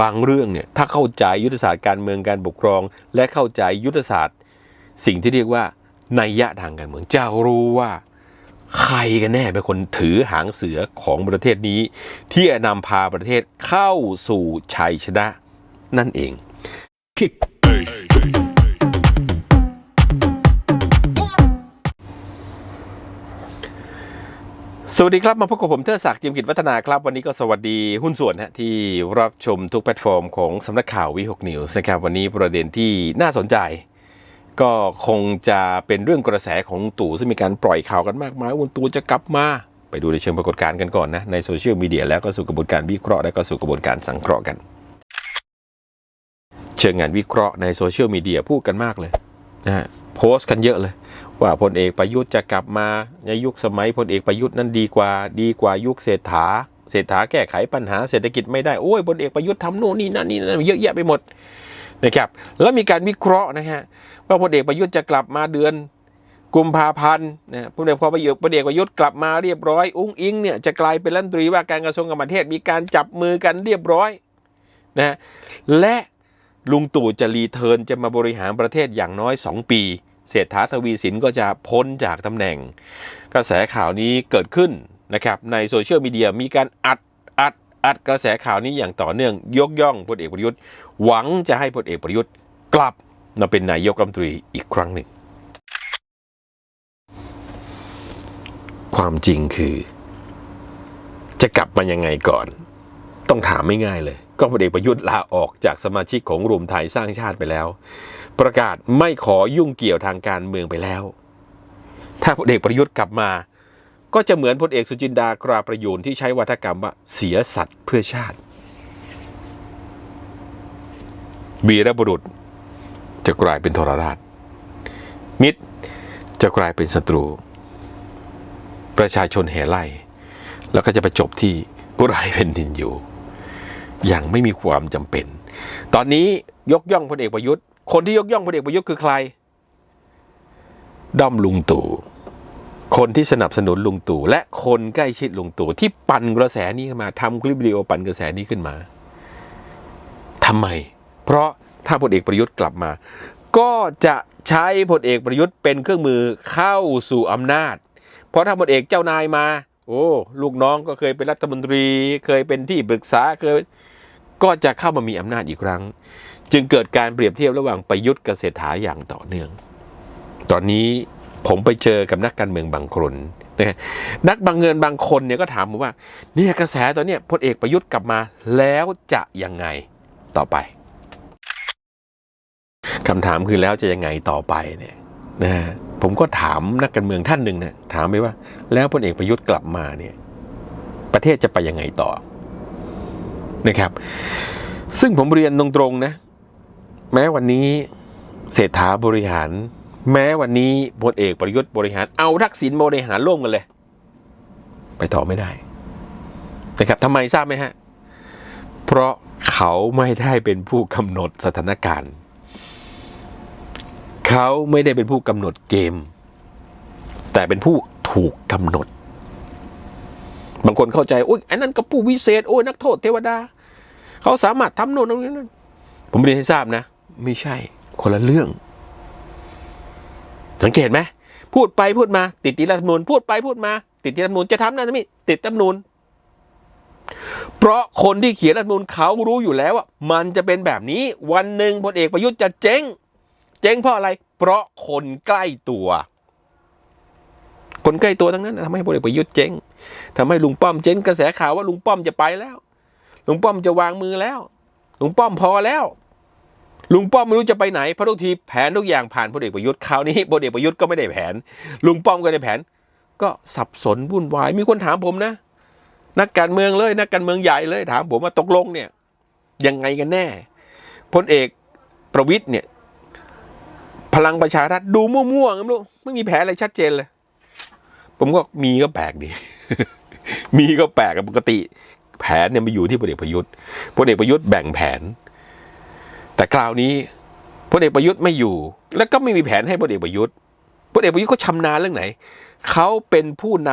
บางเรื่องเนี่ยถ้าเข้าใจยุทธศาสตร์การเมืองการปกครอง และเข้าใจยุทธศาสตร์สิ่งที่เรียกว่านัยยะทางการเมืองจะรู้ว่าใครกันแน่เป็นคนถือหางเสือของประเทศนี้ ที่จะนำพาประเทศเข้าสู่ชัยชนะนั่นเอง สวัสดีครับ มาพบกับผมเทอศักดิ์จิมกิจวัฒนาครับ วันนี้ก็สวัสดีหุ้นส่วนฮะที่รับชมทุกแพลตฟอร์มของสำนักข่าววิหกนิวส์นะครับ วันนี้ประเด็นที่น่าสนใจ ก็คงจะเป็นเรื่องกระแสของตู่ซึ่งมีการปล่อยข่าวกันมากมายว่าตู่จะกลับมา ไปดูในเชิงปรากฏการณ์กันก่อนนะ ในโซเชียลมีเดียแล้วก็สู่กระบวนการวิเคราะห์และก็สู่กระบวนการสังเคราะห์กัน เชิงงานวิเคราะห์ในโซเชียลมีเดียพูดกันมากเลยนะฮะโพสต์กันเยอะเลย ว่าพลเอกประยุทธ์จะกลับมาในยุคสมัยพลเอกประยุทธ์นั้นดีกว่า ดีกว่ายุคเศรษฐาเศรษฐาแก้ไขปัญหาเศรษฐกิจไม่ได้โอ้ยพลเอกประยุทธ์ทำโน่นนี่นั่นนี่นั่นเยอะแยะไปหมดนะครับแล้วมีการวิเคราะห์นะฮะว่าพลเอกประยุทธ์จะกลับมาเดือนกุมภาพันธ์นะพลเอกพอประยุทธ์พลเอกประยุทธ์กลับมาเรียบร้อย อุ้งอิงเนี่ยจะกลายเป็นรัฐมนตรีว่าการกระทรวงการต่างประเทศมีการจับมือกันเรียบร้อยนะฮะและลุงตู่จะรีเทิร์นจะมาบริหารประเทศอย่างน้อย 2 ปี เศรษฐาทวีสินก็จะพ้นจากตำแหน่ง กระแสข่าวนี้เกิดขึ้นนะครับในโซเชียลมีเดียมีการอัดอัดอัดกระแสข่าวนี้อย่างต่อเนื่องยกย่องพลเอกประยุทธ์ หวังจะให้พลเอกประยุทธ์กลับมาเป็นนายกรัฐมนตรีอีกครั้งหนึ่ง ความจริงคือ จะกลับมายังไงก่อน ต้องถามไม่ง่ายเลย ก็พลเอกประยุทธ์ลาออกจากสมาชิกของรวมไทยสร้างชาติไปแล้ว ประกาศไม่ขอยุ่งเกี่ยวทางการเมืองไปแล้ว ถ้าพลเอกประยุทธ์กลับมา ก็จะเหมือนพลเอกสุจินดากราประยูนที่ใช้วัฒกรรมว่าเสียสัตว์เพื่อชาติวีรบุรุษจะกลายเป็นทรราช มิตรจะกลายเป็นศัตรู ประชาชนแห่ไล่แล้วก็จะไปจบที่บุไรแผ่นดินอยู่ อย่างไม่มีความจำเป็น ตอนนี้ยกย่องพลเอกประยุทธ์ คนที่ยกย่องพลเอกประยุทธ์คือใคร ด้อมลุงตู่คนที่สนับสนุนลุงตู่และคนใกล้ชิดลุงตู่ที่ปั่นกระแสนี้ขึ้นมาทำคลิปวิดีโอปั่นกระแสนี้ขึ้นมาทำไม เพราะถ้าพลเอกประยุทธ์กลับมา ก็จะใช้พลเอกประยุทธ์เป็นเครื่องมือเข้าสู่อำนาจ เพราะถ้าพลเอกเจ้านายมา โอ้ลูกน้องก็เคยเป็นรัฐมนตรี เคยเป็นที่ปรึกษาเคยก็จะเข้ามามีอำนาจอีกครั้ง จึงเกิดการเปรียบเทียบระหว่างประยุทธ์กับเศรษฐาอย่างต่อเนื่อง ตอนนี้ผมไปเจอกับนักการเมืองบางคนนะนักบางเงินบางคนเนี่ยก็ถามผมว่า เนี่ยกระแสตอนนี้พลเอกประยุทธ์กลับมาแล้วจะยังไงต่อไปคำถามคือแล้วจะยังไงต่อไปเนี่ยนะฮะผมก็ถามนักการเมืองท่านหนึ่งเนี่ยถามไปว่า แล้วพลเอกประยุทธ์กลับมาเนี่ย ประเทศจะไปยังไงต่อนะครับ ซึ่งผมเรียนตรงๆนะ แม้วันนี้เศรษฐาบริหาร แม้วันนี้พลเอกประยุทธ์บริหาร เอาทักษิณบริหารร่วมกันเลย ไปต่อไม่ได้นะครับทำไมทราบไหมฮะ เพราะเขาไม่ได้เป็นผู้กำหนดสถานการณ์ เขาไม่ได้เป็นผู้กำหนดเกม แต่เป็นผู้ถูกกำหนด บางคนเข้าใจโอ้ยไอ้นั่นก็ผู้วิเศษโอ้ยนักโทษเทวดา เขาสามารถทำโน่นนี่นั่นผมเรียนให้ทราบนะ ไม่ใช่คนละเรื่อง สังเกตไหมพูดไปพูดมา ติดติดรัฐมนูญพูดไปพูดมา ติดติดรัฐมนูญจะทำนั่นทำนี่ติดรัฐมนูญเพราะคนที่เขียนรัฐมนูญเขารู้อยู่แล้วว่ามันจะเป็นแบบนี้วันหนึ่งพลเอกประยุทธ์จะเจ๊ง เจ๊งเพราะอะไร เพราะคนใกล้ตัว คนใกล้ตัวทั้งนั้นทำให้พลเอกประยุทธ์เจ๊งทำให้ลุงป้อมเจ๊งกระแสข่าวว่าลุงป้อมจะไปแล้วลุงป้อมจะวางมือแล้วลุงป้อมพอแล้ว ลุงป้อมไม่รู้จะไปไหนเพราะทุกทีแผนทุกอย่างผ่านพลเอกประยุทธ์คราวนี้พลเอกประยุทธ์ก็ไม่ได้แผน ลุงป้อมก็ได้แผน ก็สับสนวุ่นวายมีคนถามผมนะ นักการเมืองเลย นักการเมืองใหญ่เลยถามผมว่าตกลงเนี่ยยังไงกันแน่พลเอกประวิตยเนี่ย พลังประชารัฐดูมั่วๆไงไม่รู้ไม่มีแผนอะไรชัดเจนเลย ผมก็มีก็แปลกดี มีก็แปลกกับปกติ แผนเนี่ยมาอยู่ที่พลเอกประยุทธ์พลเอกประยุทธ์แบ่งแผน แต่คราวนี้พลเอกประยุทธ์ไม่อยู่ แล้วก็ไม่มีแผนให้พลเอกประยุทธ์พลเอกประยุทธ์เขาชำนาญเรื่องไหนเขาเป็นผู้น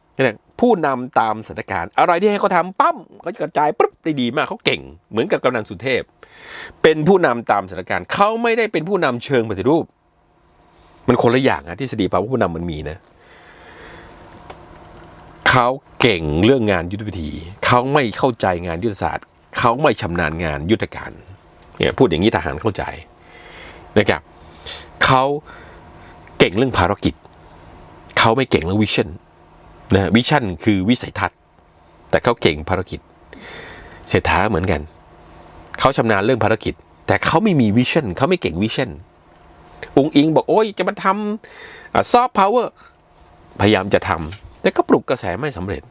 ำผู้นำตามสถานการณ์ อะไรที่ให้เขาทำปั๊มเขาจะกระจายปุ๊บได้ดีมากเขาเก่ง เหมือนกับกำนันสุเทพ เป็นผู้นำตามสถานการณ์เขาไม่ได้เป็นผู้นำเชิงปฏิรูป มันคนละอย่างอะที่สดีภาวะผู้นำมันมีนะเขาเก่งเรื่องงานยุทธวิธีเขาไม่เข้าใจงานยุทธศาสตร์เขาไม่ชำนาญงานยุทธการ เนี่ยพูดอย่างนี้ทหารเข้าใจนะครับเขาเก่งเรื่องภารกิจ เขาไม่เก่งเรื่องวิชั่นนะวิชั่นคือวิสัยทัศน์ แต่เขาเก่งภารกิจ เศรษฐาเหมือนกัน เขาชำนาญเรื่องภารกิจ แต่เขาไม่มีวิชั่นเขาไม่เก่งวิชั่นองค์อิงบอกโอ้ยจะมาทำซอฟต์พาวเวอร์พยายามจะทำแต่ก็ปลุกกระแสไม่สำเร็จ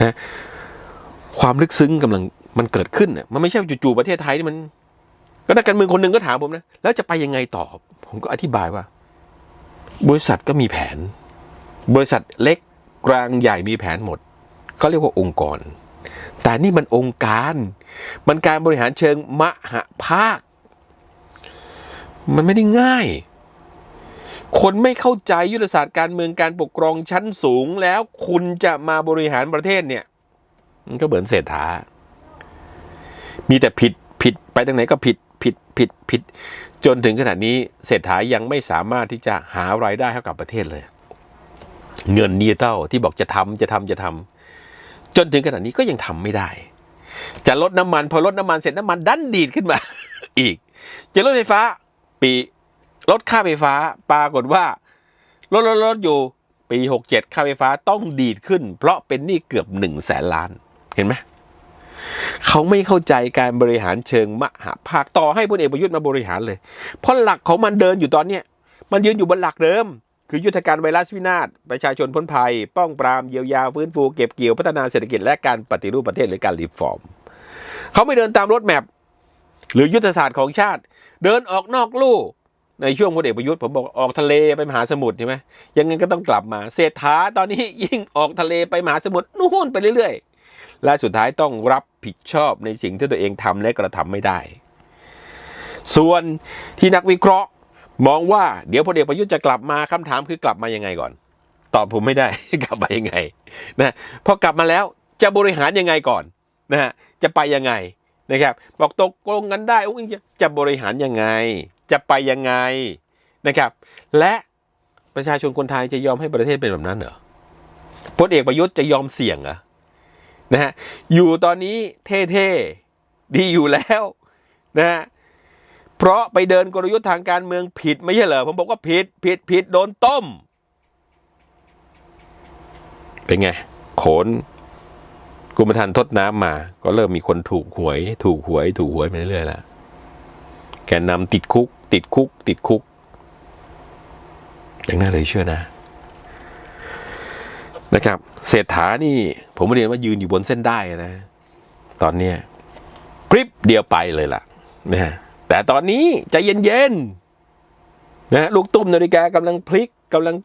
นะความลึกซึ้งกำลัง มันเกิดขึ้นน่ะมันไม่ใช่จู่ๆประเทศไทยนี่มัน ก็นักการเมืองคนหนึ่งก็ถามผมนะแล้วจะไปยังไงต่อ ผมก็อธิบายว่า บริษัทก็มีแผน บริษัทเล็กกลางใหญ่มีแผนหมดก็เรียกว่าองค์กร แต่นี่มันองค์การ มันการบริหารเชิงมหาภาค มันไม่ได้ง่าย คนไม่เข้าใจยุทธศาสตร์การเมืองการปกครองชั้นสูงแล้วคุณจะมาบริหารประเทศเนี่ย มันก็เหมือนเศรษฐา มีแต่ผิดผิดไปทางไหนก็ผิดผิดผิดผิด จนถึงขนาดนี้เศรษฐายังไม่สามารถที่จะหารายได้ให้กับประเทศเลย เงินดิจิตอลที่บอกจะทำจะทำจะทำจนถึงขนาดนี้ก็ยังทำไม่ได้ จะลดน้ำมันพอลดน้ำมันเสร็จน้ำมันดันดีดขึ้นมา อีก จะลดไฟฟ้า ปีลดค่าไฟฟ้าปรากฏว่าลดลดลดอยู่ปีหกเจ็ดค่าไฟฟ้าต้องดีดขึ้น เพราะเป็นหนี้เกือบหนึ่งแสนล้าน เห็นไหม เขาไม่เข้าใจการบริหารเชิงมหาภาคต่อให้พลเอกประยุทธ์มาบริหารเลย เพราะหลักของมันเดินอยู่ตอนเนี้ยมันยืนอยู่บนหลักเดิม คือยุทธการไวรัสวินาศประชาชนพ้นภัย ป้องปรามเยียวยาฟื้นฟูเก็บเกี่ยวพัฒนาเศรษฐกิจและการปฏิรูปประเทศหรือการรีฟอร์มเขาไม่เดินตามรถแมพหรือยุทธศาสตร์ของชาติ เดินออกนอกลู่ในช่วงพลเอกประยุทธ์ผมบอกออกทะเลไปมหาสมุทรใช่ไหมยังไงก็ต้องกลับมา เศรษฐาตอนนี้ยิ่งออกทะเลไปมหาสมุทรนู่นไปเรื่อยๆ และสุดท้ายต้องรับผิดชอบในสิ่งที่ตัวเองทำและกระทำไม่ได้ ส่วนที่นักวิเคราะห์มองว่าเดี๋ยวพลเอกประยุทธ์จะกลับมาคำถามคือกลับมายังไงก่อน ตอบผมไม่ได้ กลับมายังไงนะพอกลับมาแล้วจะบริหารยังไงก่อนนะฮะจะไปยังไงนะครับบอกตกลงกันได้อุ้งจะจะบริหารยังไง จะไปยังไงนะครับ และประชาชนคนไทยจะยอมให้ประเทศเป็นแบบนั้นเหรอพลเอกประยุทธ์จะยอมเสี่ยงเหรอ นะฮะอยู่ตอนนี้เท่ๆดีอยู่แล้วนะฮะเพราะไปเดินกลยุทธ์ทางการเมืองผิดไม่ใช่เหรอผมบอกว่าผิดผิดผิดโดนต้ม เป็นไงโขนกุมทันทดน้ำมา ก็เริ่มมีคนถูกหวย ถูกหวย ถูกหวยไปเรื่อยๆล้วแกนนำติดคุก ติดคุก ติดคุกอย่างน่าเลยเชื่อนะ นะครับเศรษฐานี่ ผมเรียนว่ายืนอยู่บนเส้นได้นะ ตอนเนี้ยกริปเดียวไปเลยล่ะนะแต่ตอนนี้ใจเย็นๆนะลูกตุ้มนาฬิกากำลังพลิกกำลัง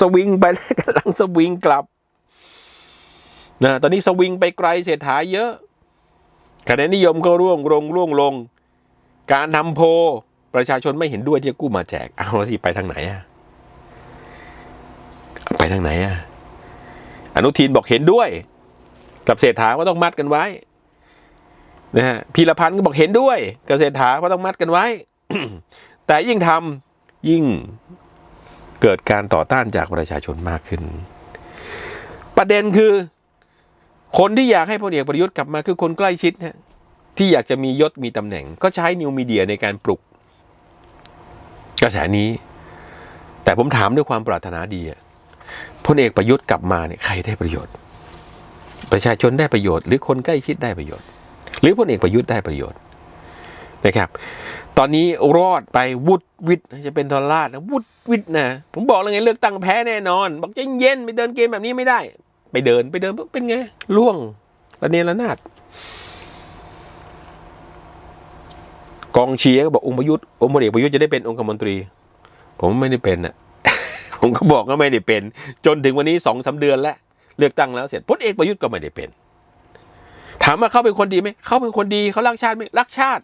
สวิงไปแล้วกำลังสวิงกลับนะตอนนี้สวิงไปไกลเศรษฐาเยอะคะแนนนิยมก็ร่วงลงร่วงลง การทำโพประชาชนไม่เห็นด้วยที่จะกู้มาแจกเอาแล้วสิไปทางไหนอะไปทางไหนอะ อนุทินบอกเห็นด้วย กับเศรษฐาว่าต้องมัดกันไว้นะฮะพีรพันธ์ก็บอกเห็นด้วยเกษตรถาก็ต้องมัดกันไว้ แต่ยิ่งทำยิ่งเกิดการต่อต้านจากประชาชนมากขึ้น ประเด็นคือ คนที่อยากให้พลเอกประยุทธ์กลับมาคือคนใกล้ชิดฮะที่อยากจะมียศมีตำแหน่ง ก็ใช้นิวมีเดียในการปลุกกระแสนี้ แต่ผมถามด้วยความปรารถนาดีอะ พลเอกประยุทธ์กลับมาเนี่ยใครได้ประโยชน์ ประชาชนได้ประโยชน์ หรือคนใกล้ชิดได้ประโยชน์ หรือพลเอกประยุทธ์ได้ประโยชน์นะครับ ตอนนี้รอดไปวุดวิดจะเป็นทรราชนะวุดวิดนะผมบอกแล้วไงเลือกตั้งแพ้แน่นอน บอกใจเย็นไปเดินเกมแบบนี้ไม่ได้ ไปเดินไปเดินเป็นไงล่วงระเนระนาดกองเชียร์ก็บอกองค์ประยุทธ์องค์พลเอกประยุทธ์จะได้เป็นองคมนตรี ผมไม่ได้เป็นอะ ผมก็บอกว่าไม่ได้เป็น จนถึงวันนี้สองสาเดือนแล้ว เลือกตั้งแล้วเสร็จพลเอกประยุทธ์ก็ไม่ได้เป็น ถามว่าเขาเป็นคนดีไหมเขาเป็นคนดีเขารักชาติไหมรักชาติ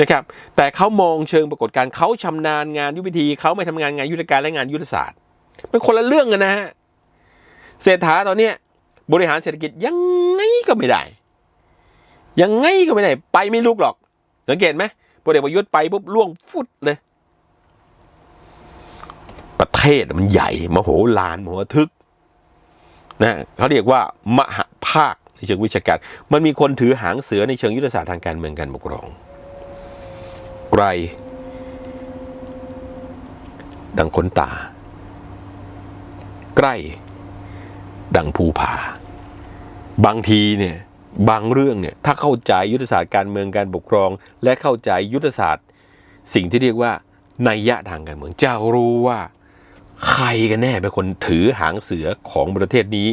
นะครับ แต่เขามองเชิงปรากฏการณ์เขาชำนาญงานยุทธวิธีเขาไม่ทำงานงานยุทธการและงานยุทธศาสตร์เป็นคนละเรื่องกันนะฮะเศรษฐาตอนเนี้ยบริหารเศรษฐกิจยังไงก็ไม่ได้ ยังไงก็ไม่ได้ ไปไม่ลุกหรอก สังเกตไหมพลเอกประยุทธ์ไปปุ๊บล่วงฟุดเลย ทศมันใหญ่มโหฬารมโหทึกนะเขาเรียกว่ามหภาคในเชิงวิชาการ มันมีคนถือหางเสือในเชิงยุทธศาสตร์ทางการเมืองการปกครอง ไกล ดังคนตา ใกล้ ดังภูผา บางทีเนี่ยบางเรื่องเนี่ยถ้าเข้าใจยุทธศาสตร์การเมืองการปกครอง และเข้าใจยุทธศาสตร์ สิ่งที่เรียกว่านัยยะทางการเมืองจะรู้ว่า ใครกันแน่เป็นคนถือหางเสือของประเทศนี้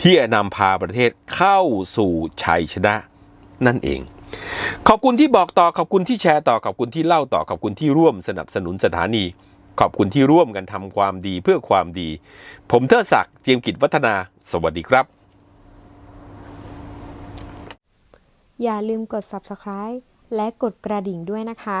ที่จะนำพาประเทศเข้าสู่ชัยชนะนั่นเอง ขอบคุณที่บอกต่อขอบคุณที่แชร์ต่อขอบคุณที่เล่าต่อขอบคุณที่ร่วมสนับสนุนสถานี ขอบคุณที่ร่วมกันทำความดีเพื่อความดี ผมเทิดศักดิ์เจียมกิจวัฒนา สวัสดีครับ อย่าลืมกด subscribe และกดกระดิ่งด้วยนะคะ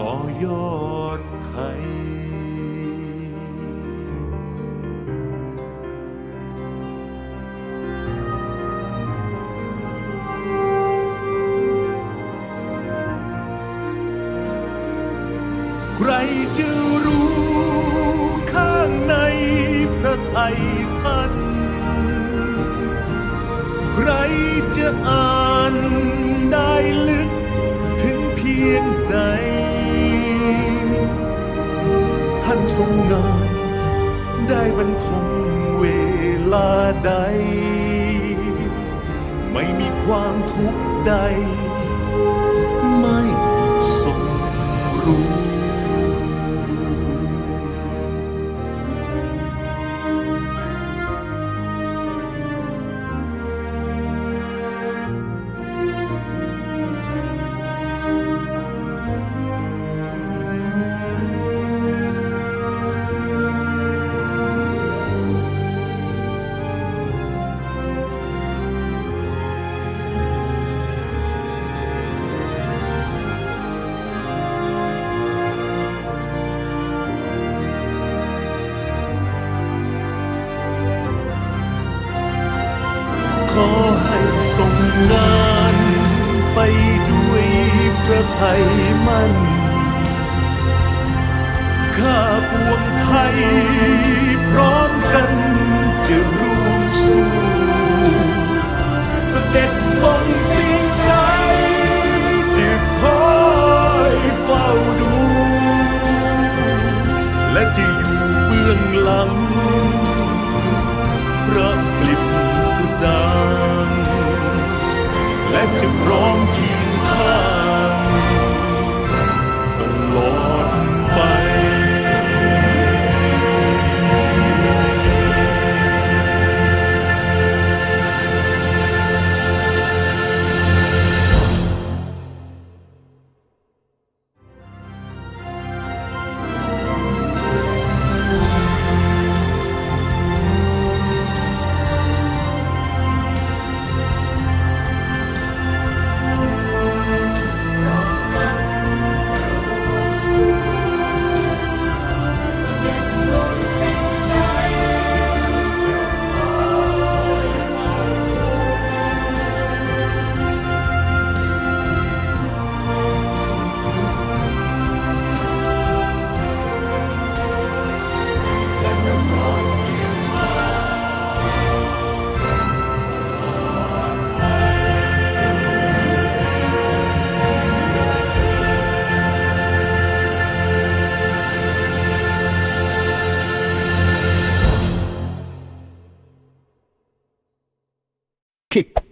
ต่อยอดไทยใครจะรู้ ได้บรรทมเวลาใด ไม่มีความทุกข์ใด ปวงไทย พร้อมกันจะร่วมสู้เสด็จทรงสิ่งใดจะคอยเฝ้าดู และจะอยู่เบื้องหลังพระปลิบสดางและจะพร้อมยงข้าง kick.